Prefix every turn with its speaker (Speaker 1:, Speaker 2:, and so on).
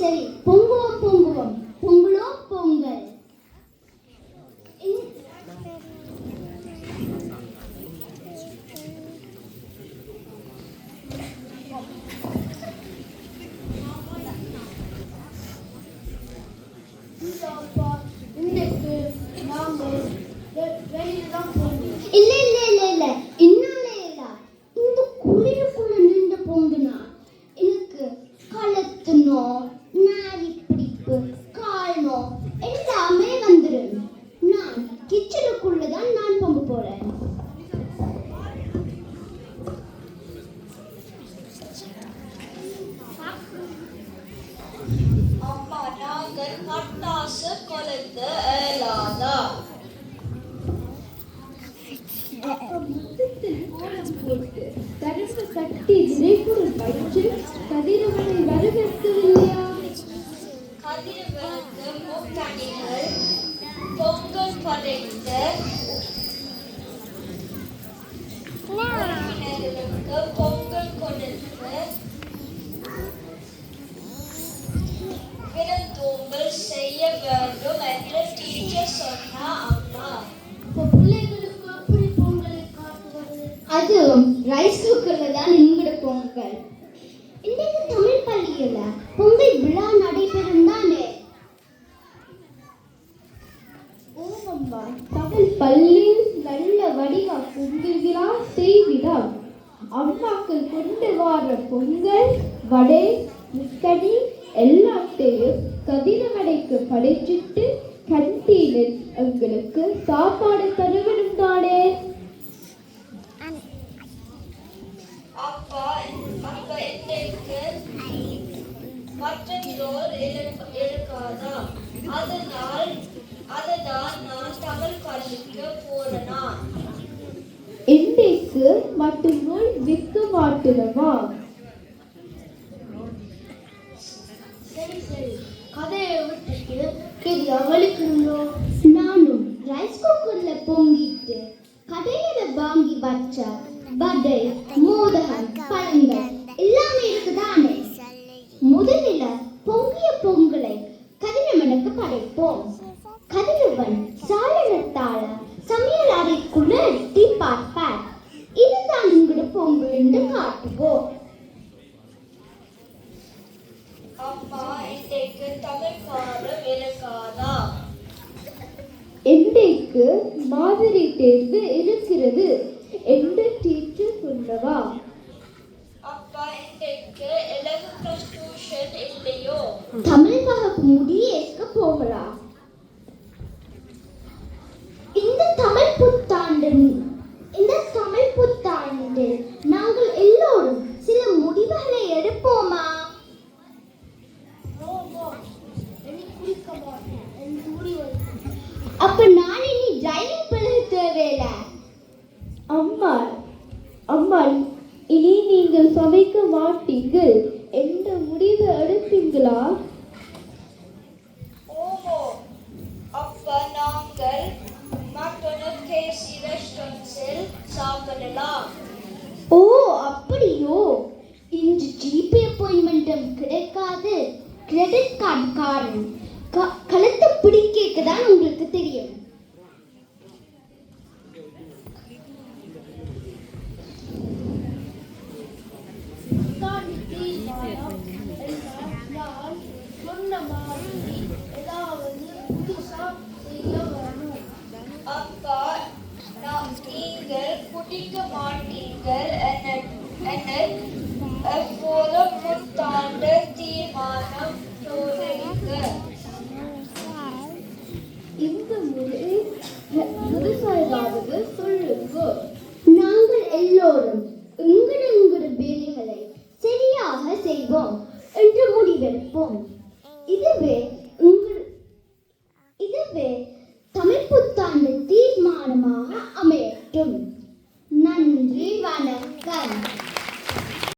Speaker 1: சரி பொங்குவோம் பொங்குவோம் பொங்கலோ பொங்கல் இல்லை இல்லை இல்ல இல்ல இன்னாலே இல்ல இந்த குளிருக்குள்ள நின்று போகுதுன்னா எனக்கு கழுத்துனோ நாரி பிடிப்பு கால்னோ எல்லாமே வந்துடும் நான் கிச்சனுக்குள்ள தான் நான் பொங்க போறேன்
Speaker 2: அம்மா பட்டாசு கொளுத்த இயலாதா
Speaker 1: போட்டு தடுப்பு கட்டி விரைப்புடன் வைத்து கதிரவனை வரவேற்கவில்லையா
Speaker 2: கதிரவனுக்கு பொங்கல் செய்ய வேண்டும் என்று டீச்சர் சொன்னா அம்மா.
Speaker 1: இப்போ பிள்ளைகளுக்கு எப்படி பொங்கலை காட்டுவது? அதுவும் ரைஸ் குக்கர்ல தான் எங்களோட பொங்கல். இன்னைக்கு தமிழ் பள்ளியில? பொங்கல் விழா நடைபெறும் தானே? ஓமம்மா தமிழ் பள்ளியில் நல்ல வடிவா பொங்கல் விழா செய்விடம் அம்மாக்கள் கொண்டு வர பொங்கல் வடை முக்கடி எல்லாத்தையும் கதிர கதிரவடைக்கு படைச்சிட்டு கண்டீனில் எங்களுக்கு சாப்பாடு தருவனும் தானே
Speaker 2: அப்பா அப்ப இன்றைக்கு மற்றொரு இருக்காதா அதனால் அதனால் நான் தமிழ் பள்ளிக்கு போறேனா?
Speaker 1: இன்றைக்கு மட்டும் நூல் விற்க மாட்டுனவா சரி சரி கதையை விட்டுட்டு கேதி அவளுக்குங்களோ நானும் ரைஸ் குக்கர்ல பொங்கிட்டு கடையில வாங்கி வச்ச வடை மோதகம் பழங்கள் எல்லாமே இருக்குதானே? முதலில் பொங்கிய பொங்கலை கதிரவனுக்கு படைப்போம். கதிரவன் சாளரத்தால சமையல் அறைக்குள்ள எட்டி பார்ப்பார். இதுதான் உங்களோட பொங்கல் என்று காட்டுவோம்.
Speaker 2: அப்பா இன்றைக்கு தமிழ் பாடம் இருக்காதா
Speaker 1: இன்றைக்கு மாதிரி தேர்வு இருக்கிறது. என்று டீச்சர் சொன்னவா
Speaker 2: அப்பா இன்றைக்கு எலக்ட்ரஸ் டியூஷன் இல்லையோ?
Speaker 1: தமிழ் வகுப்பு முடியேற்க போகலாம் இந்த தமிழ் புத்தாண்டு அம்மா இனி நீங்கள் சமைக்க மாட்டீர்கள். என்ற முடிவு எடுப்பீங்களா ஓ அப்படியோ? இன்று ஜிபே அப்பாயின்மெண்ட்டும் கிடைக்காது. கிரெடிட் கார்டு காரன் கழுத்தை பிடிக்க தான் உங்களுக்கு தெரியும்.
Speaker 2: நீங்கள் குடிக்க மாட்டீர்கள் என